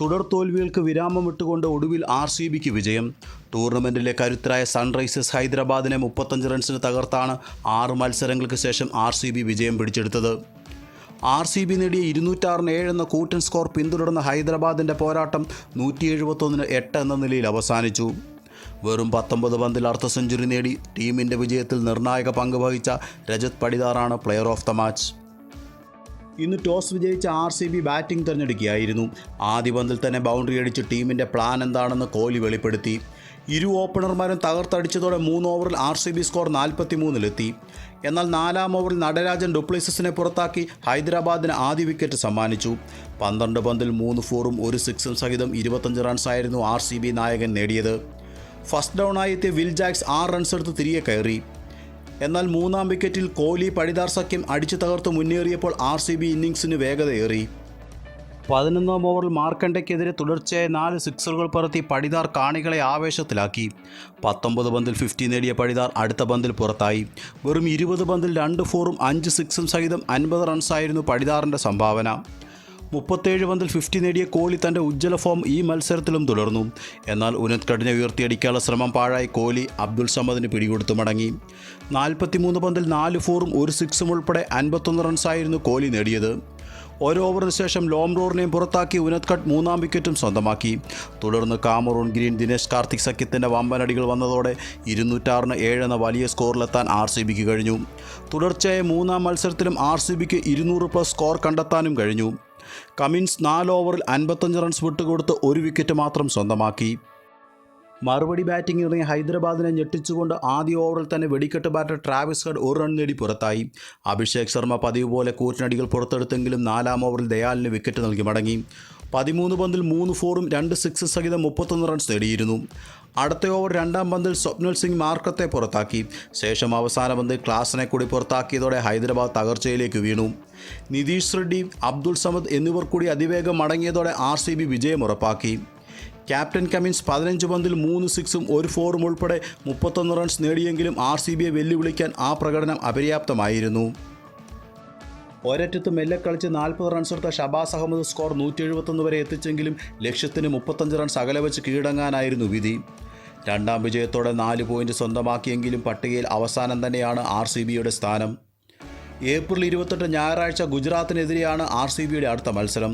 തുടർ തോൽവികൾക്ക് വിരാമം വിട്ടുകൊണ്ട് ഒടുവിൽ ആർ സി ബിക്ക് വിജയം. ടൂർണമെന്റിലെ കരുത്തരായ സൺറൈസേഴ്സ് ഹൈദരാബാദിനെ മുപ്പത്തഞ്ച് റൺസിന് തകർത്താണ് ആറ് മത്സരങ്ങൾക്ക് ശേഷം ആർ സി ബി വിജയം പിടിച്ചെടുത്തത്. ആർ സി ബി നേടിയ ഇരുന്നൂറ്റാറിന് ഏഴ് എന്ന കൂറ്റൻ സ്കോർ പിന്തുടർന്ന ഹൈദരാബാദിന്റെ പോരാട്ടം നൂറ്റി എഴുപത്തൊന്നിന് എട്ട് എന്ന നിലയിൽ അവസാനിച്ചു. വെറും പത്തൊമ്പത് പന്തിൽ അർദ്ധ സെഞ്ചുറി നേടി ടീമിന്റെ വിജയത്തിൽ നിർണായക പങ്ക് വഹിച്ച രജത് പടിദാറാണ് പ്ലെയർ ഓഫ് ദ മാച്ച്. ഇന്ന് ടോസ് വിജയിച്ച ആർ സി ബി ബാറ്റിംഗ് തിരഞ്ഞെടുക്കുകയായിരുന്നു. ആദ്യ പന്തിൽ തന്നെ ബൗണ്ടറി അടിച്ച് ടീമിന്റെ പ്ലാൻ എന്താണെന്ന് കോഹ്ലി വെളിപ്പെടുത്തി. ഇരു ഓപ്പണർമാരും തകർത്തടിച്ചതോടെ മൂന്ന് ഓവറിൽ ആർ സി ബി സ്കോർ നാൽപ്പത്തി മൂന്നിലെത്തി എന്നാൽ നാലാം ഓവറിൽ നടരാജൻ ഡുപ്ലിസസിനെ പുറത്താക്കി ഹൈദരാബാദിന് ആദ്യ വിക്കറ്റ് സമ്മാനിച്ചു. പന്ത്രണ്ട് പന്തിൽ മൂന്ന് ഫോറും ഒരു സിക്സും സഹിതം ഇരുപത്തഞ്ച് റൺസായിരുന്നു ആർ നായകൻ നേടിയത്. ഫസ്റ്റ് ഡൗണായി എത്തിയ വിൽ ജാക്സ് ആറ് റൺസ് എടുത്ത് തിരികെ കയറി. എന്നാൽ മൂന്നാം വിക്കറ്റിൽ കോഹ്ലി പടിദാർ സഖ്യം അടിച്ചു തകർത്ത് മുന്നേറിയപ്പോൾ ആർ സി ബി ഇന്നിങ്സിന് വേഗതയേറി. പതിനൊന്നാം ഓവറിൽ മാർക്കണ്ടയ്ക്കെതിരെ തുടർച്ചയായ നാല് സിക്സറുകൾ പറത്തി പടിദാർ കാണികളെ ആവേശത്തിലാക്കി. പത്തൊമ്പത് പന്തിൽ ഫിഫ്റ്റി നേടിയ പടിദാർ അടുത്ത പന്തിൽ പുറത്തായി. വെറും ഇരുപത് പന്തിൽ രണ്ട് ഫോറും അഞ്ച് സിക്സും സഹിതം അൻപത് റൺസായിരുന്നു പടിദാറിന്റെ സംഭാവന. മുപ്പത്തേഴ് പന്തിൽ ഫിഫ്റ്റി നേടിയ കോഹ്ലി തന്റെ ഉജ്ജ്വല ഫോം ഈ മത്സരത്തിലും തുടർന്നു. എന്നാൽ ഉനത് കടിനെ ഉയർത്തിയടിക്കാനുള്ള ശ്രമം പാഴായി കോഹ്ലി അബ്ദുൾ സമദിന് പിടികൊടുത്തു മടങ്ങി. നാൽപ്പത്തിമൂന്ന് പന്തിൽ നാല് ഫോറും ഒരു സിക്സും ഉൾപ്പെടെ അൻപത്തൊന്ന് റൺസായിരുന്നു കോഹ്ലി നേടിയത്. ഒരു ഓവറിന് ശേഷം ലോം റോറിനെയും പുറത്താക്കി ഉനത് കട്ട് മൂന്നാം വിക്കറ്റും സ്വന്തമാക്കി. തുടർന്ന് കാമറൂൺ ഗ്രീൻ ദിനേശ് കാർത്തിക് സഖ്യത്തിന്റെ വമ്പനടികൾ വന്നതോടെ ഇരുന്നൂറ്റാറിന് എന്ന വലിയ സ്കോറിലെത്താൻ ആർ സി ബിക്ക് കഴിഞ്ഞു. തുടർച്ചയായ മൂന്നാം മത്സരത്തിലും ആർ സി ബിക്ക് ഇരുന്നൂറ് പ്ലസ് സ്കോർ കണ്ടെത്താനും കഴിഞ്ഞു. കമിൻസ് നാല് ഓവറിൽ അൻപത്തഞ്ച് റൺസ് വിട്ടുകൊടുത്ത് ഒരു വിക്കറ്റ് മാത്രം സ്വന്തമാക്കി. മറുപടി ബാറ്റിംഗ് ഇറങ്ങിയ ഹൈദരാബാദിനെ ഞെട്ടിച്ചുകൊണ്ട് ആദ്യ ഓവറിൽ തന്നെ വെടിക്കെട്ട് ബാറ്റർ ട്രാവിസ് ഹെഡ് ഒരു റൺ നേടി പുറത്തായി. അഭിഷേക് ശർമ്മ പതിവ് പോലെ കൂറ്റനടികൾ പുറത്തെടുത്തെങ്കിലും നാലാം ഓവറിൽ ദയാലിന് വിക്കറ്റ് നൽകി മടങ്ങി. പതിമൂന്ന് പന്തിൽ മൂന്ന് ഫോറും രണ്ട് സിക്സ് സഹിതം മുപ്പത്തൊന്ന് റൺസ് നേടിയിരുന്നു. അടുത്ത ഓവർ രണ്ടാം പന്തിൽ സ്വപ്നൽ സിംഗ് മാർക്കത്തെ പുറത്താക്കി. ശേഷം അവസാന പന്തിൽ ക്ലാസിനെ കൂടി പുറത്താക്കിയതോടെ ഹൈദരാബാദ് തകർച്ചയിലേക്ക് വീണു. നിതീഷ് റെഡ്ഡി അബ്ദുൾ സമദ് എന്നിവർ കൂടി അതിവേഗം മടങ്ങിയതോടെ ആർ സി ബി വിജയം ഉറപ്പാക്കി. ക്യാപ്റ്റൻ കമിൻസ് പതിനഞ്ച് പന്തിൽ മൂന്ന് സിക്സും ഒരു ഫോറും ഉൾപ്പെടെ മുപ്പത്തൊന്ന് റൺസ് നേടിയെങ്കിലും ആർ സി ബിയെ വെല്ലുവിളിക്കാൻ ആ പ്രകടനം അപര്യാപ്തമായിരുന്നു. ഒരറ്റത്ത് മെല്ലെ കളിച്ച് നാൽപ്പത് റൺസ് എടുത്ത ഷബാസ് അഹമ്മദ് സ്കോർ നൂറ്റി എഴുപത്തൊന്ന് വരെ എത്തിച്ചെങ്കിലും ലക്ഷ്യത്തിന് മുപ്പത്തഞ്ച് റൺസ് അകലെ വെച്ച് കീഴടങ്ങാനായിരുന്നു വിധി. രണ്ടാം വിജയത്തോടെ നാല് പോയിന്റ് സ്വന്തമാക്കിയെങ്കിലും പട്ടികയിൽ അവസാനം തന്നെയാണ് ആർ സി ബിയുടെ സ്ഥാനം. ഏപ്രിൽ ഇരുപത്തെട്ട് ഞായറാഴ്ച ഗുജറാത്തിനെതിരെയാണ് ആർ സി ബിയുടെ അടുത്ത മത്സരം.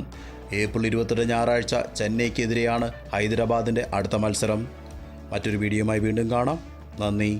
ഏപ്രിൽ ഇരുപത്തെട്ട് ഞായറാഴ്ച ചെന്നൈക്കെതിരെയാണ് ഹൈദരാബാദിന്റെ അടുത്ത മത്സരം. മറ്റൊരു വീഡിയോയുമായി വീണ്ടും കാണാം. നന്ദി.